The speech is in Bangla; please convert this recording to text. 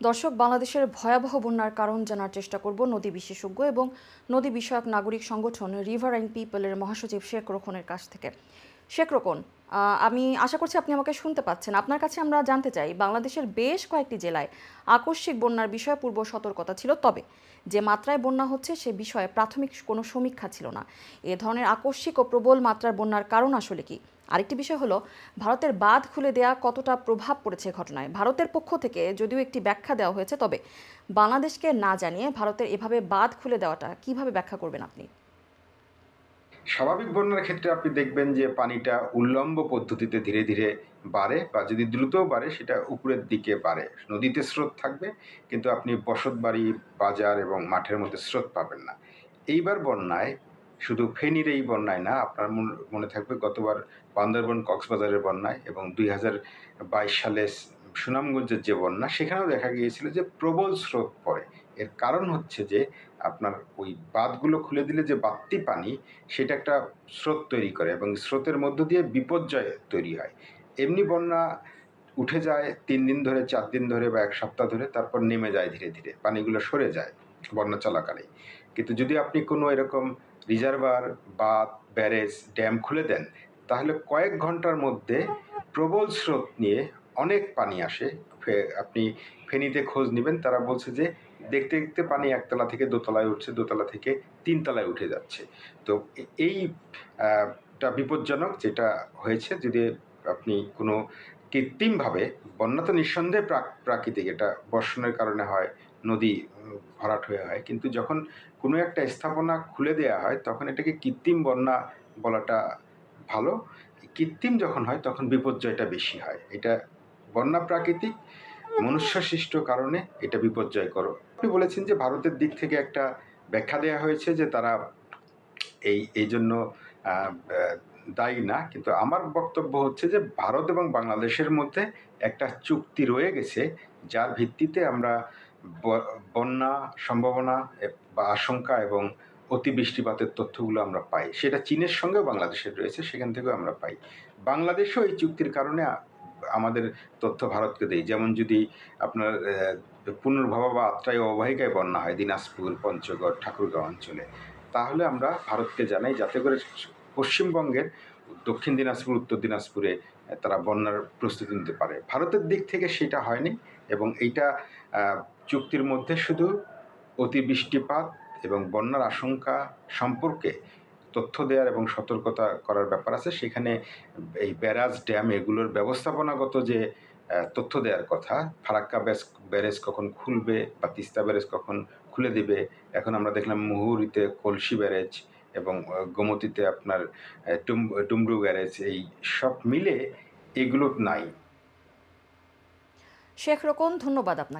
দর্শক, বাংলাদেশের ভয়াবহ বন্যার কারণ জানার চেষ্টা করব নদী বিশেষজ্ঞ এবং নদী বিষয়ক নাগরিক সংগঠন রিভার অ্যান্ড পিপলের মহাসচিব শেখ রোকনের কাছ থেকে। শেখ রোকন আমি আশা করছি আপনি আমাকে শুনতে পাচ্ছেন। আপনার কাছে আমরা জানতে চাই, বাংলাদেশের বেশ কয়েকটি জেলায় আকস্মিক বন্যার বিষয়ে পূর্ব সতর্কতা ছিল, তবে যে মাত্রায় বন্যা হচ্ছে সে বিষয়ে প্রাথমিক কোনো সমীক্ষা ছিল না। এ ধরনের আকস্মিক ও প্রবল মাত্রার বন্যার কারণ আসলে কি? আরেকটি বিষয় হলো, ভারতের বাঁধ খুলে দেয়া কতটা প্রভাব পড়েছে ঘটনায়? ভারতের পক্ষ থেকে যদিও একটি ব্যাখ্যা দেওয়া হয়েছে, তবে বাংলাদেশকে না জানিয়ে ভারতের এভাবে বাঁধ খুলে দেওয়াটা কীভাবে ব্যাখ্যা করবেন আপনি? স্বাভাবিক বন্যার ক্ষেত্রে আপনি দেখবেন যে পানিটা উল্লম্ব পদ্ধতিতে ধীরে ধীরে বাড়ে, বা যদি দ্রুতও বাড়ে, সেটা উপরের দিকে বাড়ে। নদীতে স্রোত থাকবে, কিন্তু আপনি বসত বাড়ি বাজার এবং মাঠের মধ্যে স্রোত পাবেন না। এইবার বন্যায় শুধু ফেনীর এই বন্যায় না, আপনার মন- থাকবে গতবার বান্দরবন, কক্সবাজারের বন্যায় এবং দুই হাজার বাইশ সালে সুনামগঞ্জের যে বন্যা, সেখানেও দেখা গিয়েছিল যে প্রবল স্রোত পড়ে। এর কারণ হচ্ছে যে, আপনার ওই বাঁধগুলো খুলে দিলে যে বাড়তি পানি, সেটা একটা স্রোত তৈরি করে এবং স্রোতের মধ্য দিয়ে বিপর্যয় তৈরি হয়। এমনি বন্যা উঠে যায় তিন দিন ধরে, চার দিন ধরে বা এক সপ্তাহ ধরে, তারপর নেমে যায় ধীরে ধীরে, পানিগুলো সরে যায় বন্যা চলাকালে। কিন্তু যদি আপনি কোনো এরকম রিজার্ভার, বাঁধ, ব্যারেজ, ড্যাম খুলে দেন। তাহলে কয়েক ঘণ্টার মধ্যে প্রবল স্রোত নিয়ে অনেক পানি আসে। আপনি ফেনীতে খোঁজ নেবেন, তারা বলছে যে দেখতে দেখতে পানি একতলা থেকে দোতলায় উঠছে, দোতলা থেকে তিনতলায় উঠে যাচ্ছে। তো এ- এই বিপজ্জনক যেটা হয়েছে, যদি আপনি কোনো কৃত্রিমভাবে বন্যা তো নিঃসন্দেহে প্রাক- প্রাকৃতিক এটা বর্ষণের কারণে হয়, নদী ভরাট হয়ে হয়। কিন্তু যখন কোনো একটা স্থাপনা খুলে দেওয়া হয়, তখন এটাকে কৃত্রিম বন্যা বলাটা ভালো। কৃত্রিম যখন হয়, তখন বিপর্যয়টা বেশি হয়। এটা বন্যা প্রাকৃতিক, মনুষ্য সৃষ্ট কারণে এটা বিপর্যয় করো আপনি বলেছেন যে ভারতের দিক থেকে একটা ব্যাখ্যা দেওয়া হয়েছে যে তারা এই এই জন্য দায়ী না, কিন্তু আমার বক্তব্য হচ্ছে যে ভারত এবং বাংলাদেশের মধ্যে একটা চুক্তি রয়ে গেছে, যার ভিত্তিতে আমরা বন্যা সম্ভাবনা বা আশঙ্কা এবং অতিবৃষ্টিপাতের তথ্যগুলো আমরা পাই। সেটা চীনের সঙ্গেও বাংলাদেশের রয়েছে, সেখান থেকেও আমরা পাই। বাংলাদেশও এই চুক্তির কারণে আমাদের তথ্য ভারতকে দেয়। যেমন যদি আপনার পুনর্ভাবা বা আত্রাই অববাহিকায় বন্যা হয় দিনাজপুর, পঞ্চগড়, ঠাকুরগাঁও অঞ্চলে, তাহলে আমরা ভারতকে জানাই, যাতে করে পশ্চিমবঙ্গের দক্ষিণ দিনাজপুর, উত্তর দিনাজপুরে তারা বন্যার প্রস্তুতি নিতে পারে। ভারতের দিক থেকে সেটা হয়নি এবং এইটা চুক্তির মধ্যে শুধু অতিবৃষ্টিপাত এবং বন্যার আশঙ্কা সম্পর্কে তথ্য দেওয়ার এবং সতর্কতা করার ব্যাপার আছে। সেখানে এই ব্যারাজ ড্যাম এগুলোর ব্যবস্থাপনাগত যে তথ্য দেওয়ার কথা, ফারাক্কা ব্যাস, ব্যারেজ কখন খুলবে বা তিস্তা ব্যারেজ কখন খুলে দিবে, এখন আমরা দেখলাম মুহুরিতে কলসি ব্যারেজ এবং গোমতিতে আপনার টুম, টুমরু গ্যারেজ, এই সব মিলে এগুলো নাই। শেখ রকম ধন্যবাদ আপনাকে।